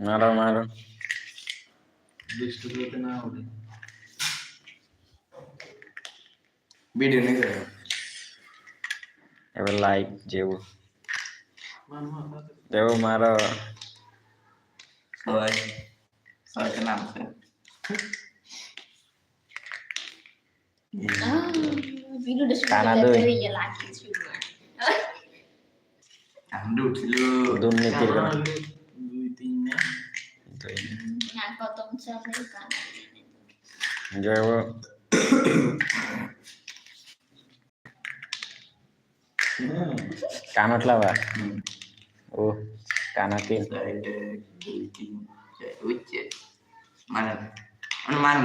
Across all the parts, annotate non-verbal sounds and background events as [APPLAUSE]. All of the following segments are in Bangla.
মারো মারো দুষ্টু করতে না হবে ভিডিও নেই করে এবার লাইভ যেও মান মান যেও মারো সবাই সবাইকে নামছে ভিডিওটা শুরু কানা করলে দুই। ইয়ে লাগিয়ে শুরু হয়। আমি উঠছিল দুর্নীতির কানা কোনো হলে দুই তিন না দুই না প্রথম চলে কানা যেও কান উঠলা বা ও কানা তিন সাইডে দুই তিন চার উঠছে মানে মানে মান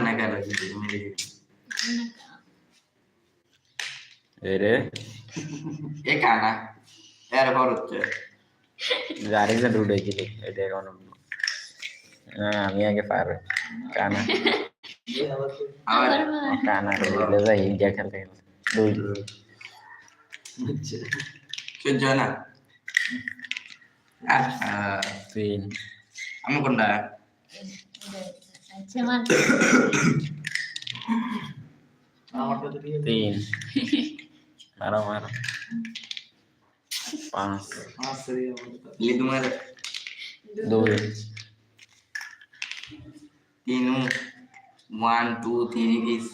না আমি আগে পার কানা কানা রুলে যাই ইন্ডিয়া খেলতে খেলতে দুই সহ্য হয় না তিন আমি কোনটা তিন মারো মারো পাঁচ দুই তিন one two three kiss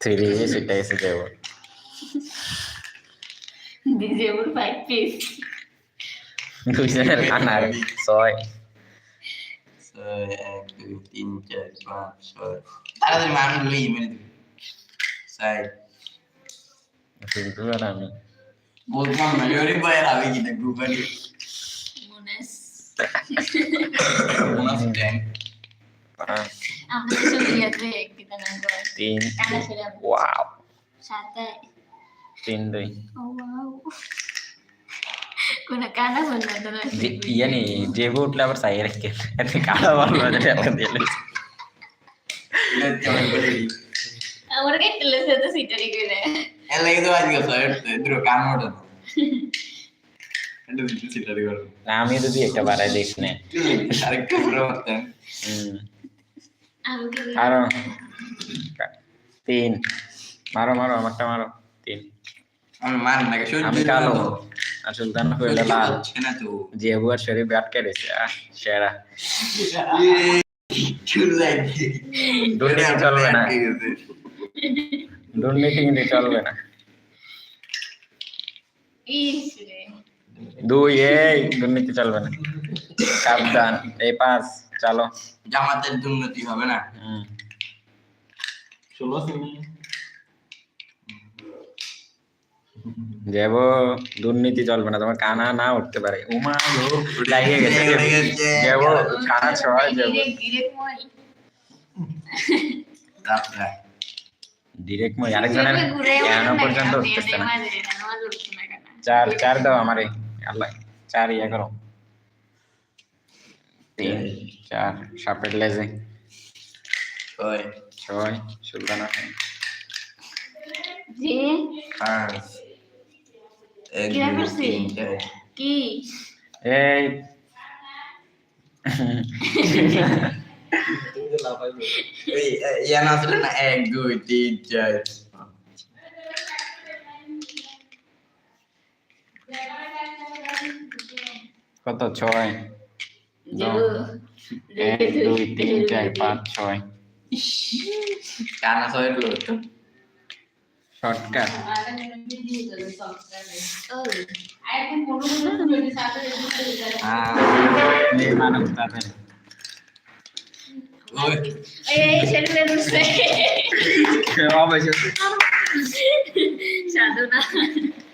three সেটা এসে যাব ওর ফাইভ পিস দুইজনের কানার ছয়। ছয় এক দুই তিন চার পাঁচ ছয়। তাড়াতাড়ি মান লই মেরে দিবি। সাইড কিন্তু আমি। বলতাম না ইউরি কানা ওয়াও সাথে তিন দুই ও ওয়াও কোন কানা বলল তো না যে- ইয়ানি জেবু উঠলে আবার সাই রেখে এতে কালো বলব যে টাকা দিয়ে চলে বলে দি আমার কে টেলেছে আমি যদি একটা বাড়াই নে আরেকটা পুরো আরও তিন মারো মারো আমারটা মারো তিন আমি না আমি কালো আর সুলতান হইল লাল না আর শরীফ আটকে রয়েছে আহ সেরা দুর্নীতি চলবে না দুর্নীতি কিন্তু চলবে না দুই এই দুর্নীতি চলবে না। সাবধান। এই পাঁচ চলো। জামাতের দুর্নীতি হবে না? ষোলো যাব দুর্নীতি চলবে না। তোমার কানা না উঠতে পারে। উমা লাগিয়ে গেছে। যাব কানা ছয় যাব ডিরেক্ট মই আরেকজনের কেন পর্যন্ত উঠতেছে না। চার চার দাও আমারে। আল্লাহ চার ইয়া করো তিন চার সাপের লেজে ছয় ছয় সুলতান আছে যে পাঁচ এক দুই তিন চার কি এই ইয়া না আসলে না এক দুই তিন চার কত ছয় এক দুই তিন চার পাঁচ ছয় কানা ছয়গুলো তো শর্টকাট মানব তাদের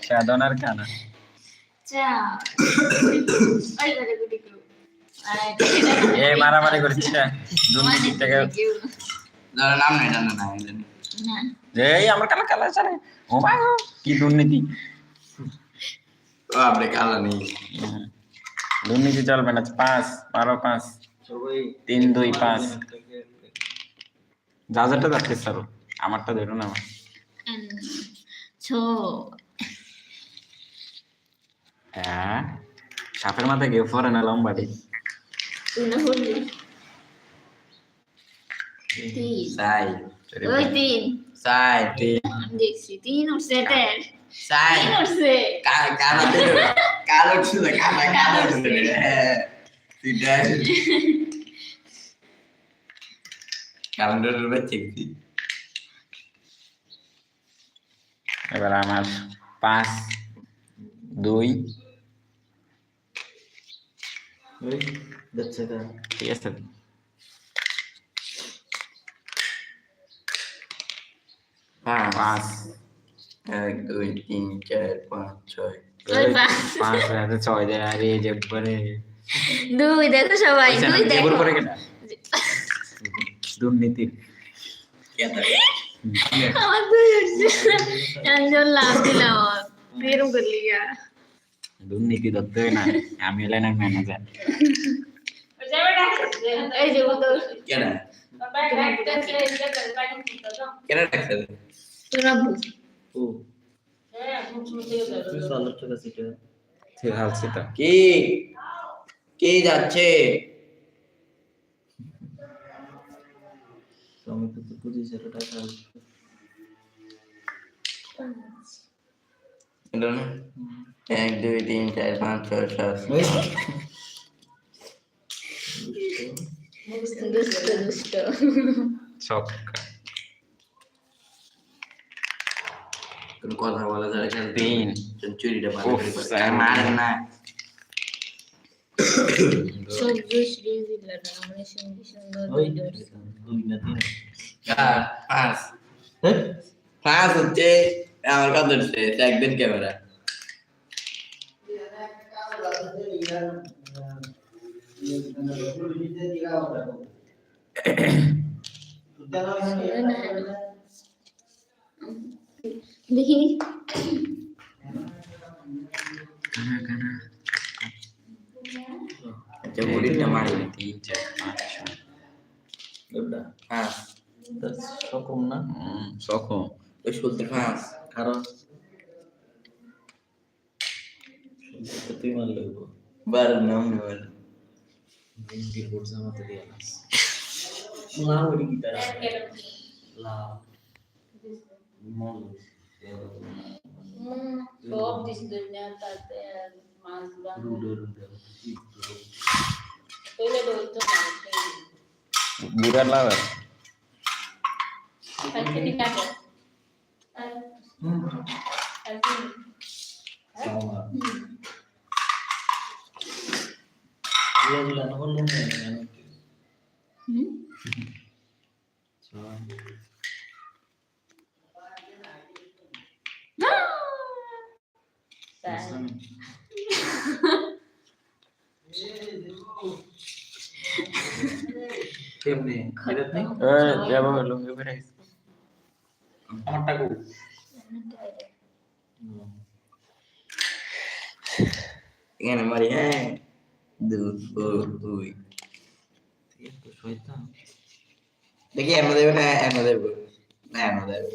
সাধনার কানা চা ওই করে গুটি গ্রুপ এ মারামারি করছে দুর্নীতি থেকে নাম নাই জানো না আমি জানি না। এই আমার কালা কালা চালে ও মা কি দুর্নীতি। ও কালা নেই। দুর্নীতি চলবে না পাঁচ বারো পাঁচ তিন দুই পাঁচ। যা যাটা যাচ্ছে স্যার আমারটা ধরো না আমার। ছো। হ্যাঁ। সাপের মাথায় কেউ পরে না লম্বাটি তিন। সাই ওই তিন। সাই দেখছি তিন উঠছে তের। সাই তিন উঠছে। কালো কালো ছিল কালো কালো হ্যাঁ তিনটা। ক্যালেন্ডারের বাচ্চা কি? এবার আমার পাঁচ দুই ঠিক আছে পাঁচ এক দুই তিন চার পাঁচ ছয় পাঁচ রাতে ছয় দেয় আরে যে পরে দুই দেখো সবাই দুই দেখো পরে কেটা দুর্নীতি আমার দুই যখন লাভ দিলাম এরকম করলি দুর্নীতি ধরতে না আমি লাইনের ম্যানেজার কি? কে যাচ্ছে? টাকা? এক দুই তিন চার পাঁচ ছয় সাত দুষ্ট দুষ্ট ছক্কা কোনো কথা বলা যায় না তিন চুরিটা ভালো করে। মারেন না সহ্য শ্রী জিল্লাটা মানে সুন্দর সুন্দর ওই দুই দুই না তিন চার পাঁচ হ্যাঁ পাঁচ হচ্ছে আমার কত হচ্ছে একদিন ক্যামেরা দেখি কানা কানা আচ্ছা বুড়িটা মারি তিন চার পাঁচ ছয় ওটা পাঁচ তার সকম না হুম, ছকো ওই শুনতে পাঁচ কারণ তুই মারলে হইব বার নাম নেবেন বিল করছে আমাদের দিয়ে আলাস লাভ ওই কি তারা লাভ মল সব দিস দুনিয়া তাতে মাছ বাংলা রুডো রুডো পहिले বলতো না বিরাট ইয়া দিলা না হলো না হুম কেমনে বিরাট নেই এই যাব লুঙ্গি পরে আইছি। আমার টাকু এখানে মারি হ্যাঁ দুই। দুই দেখি এমন দেবে না এমন দেবে না এমন দেবে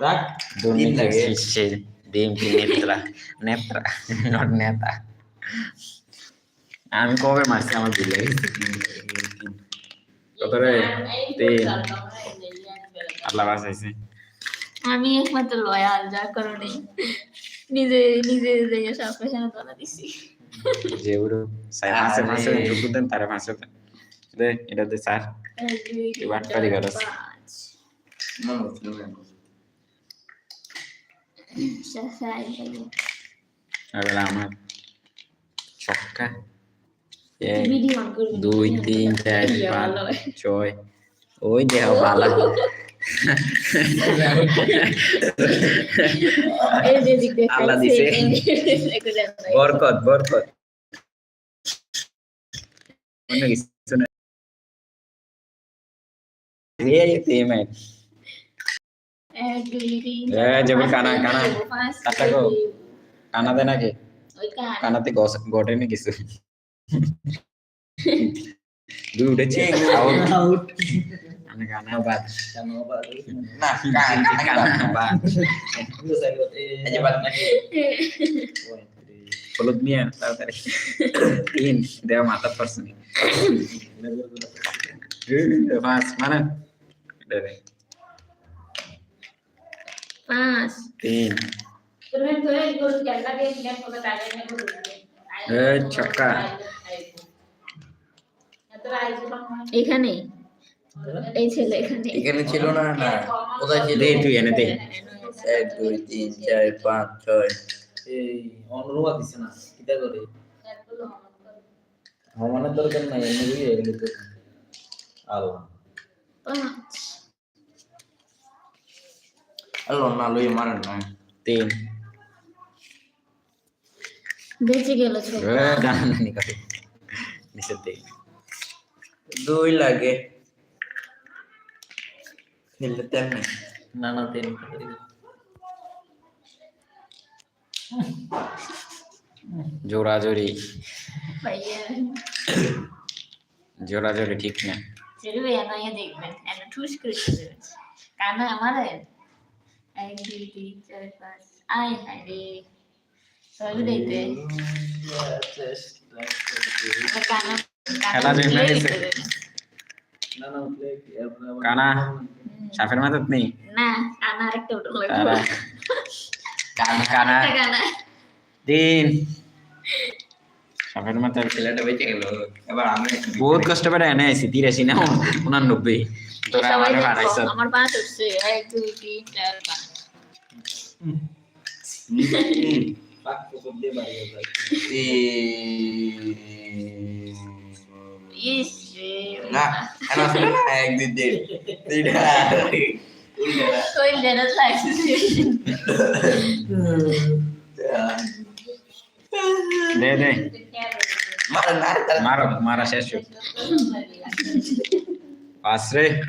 রাখ। দুর্নীতি লাগে। শীর্ষে ডিএমপি নেত্রা নেত্রা নট নেতা। আমি কবে মারছি আমার ভুলে গেছে? কত রে? তিন। আল্লাহ বাঁচাইছে। আমি একমাত্র লয়াল যার কারণে নিজে নিজে নিজে সব পেছনে তোলা দিছি। মাসে দেন দে এটা দে স্যার এক, দুই, তিন, এবার চার, পারি করস। পাঁচ। মনে হচ্ছে না সা- সাই, সাই। এবার আমার ছক্কা এক দুই তিন। চার পাঁচ ছয় ওই দেহ দিয়ে আল্লাহ [LAUGHS] দিছে। [LAUGHS] বরকত বরকত অন্য কিছু না যেমন কানা, কানা। কাটা গো। কানাতে নাকি কানাতে ঘটেনি কিছু [LAUGHS] দুই উঠেছে আউট আউট আমি কানা বাদ কেন আবার না কান কানা বাদ এই যে বাদ নাকি হলুদ নিয়ে তাড়াতাড়ি তিন দেওয়া মাথা পড়ছে নি। পাঁচ মানে দে দে। পাঁচ তিন এই ছক্কা এখানে এই ছেলে এখানে। এখানে ছিল না না। কোথায় ছিল? দে তুই এনে দে। এক দুই তিন চার পাঁচ ছয়। এই অনুরোধ দিছে না কিটা করে? সমানের দরকার নাই এমনি বুঝে এগুলো তো আল্লাহ আল্লাহ না লই মারেন না। তিন। বেঁচে গেল ছোট। দুই লাগে। খেললে তেমনি না না তিন জোরাজোরি জোরাজোরি ঠিক না চেরবে এনে ইয়ে দেখবেন এনে ঠুস করে চলে যাচ্ছে কানা আমাদের এক দুই তিন চার পাঁচ আয় হায় রে সবই দেখতে কানা খেলা আবার- কানা সাপের মাথাত নেই না কানা আরেকটা উঠে কানা কানা কানা তিন সাপের মাথার ছেলেটা বেঁচে গেল এবার আমি বহুত কষ্ট করে এনে আইছি তিরাশি না উনানব্বই তোরা আমার দেখো, আমার পাঁচ উঠছে এক দুই তিন চার পাঁচ না কেন আসলে না এক দুই তিন দুইটা দুইটা কই যেন লাগছে দে দে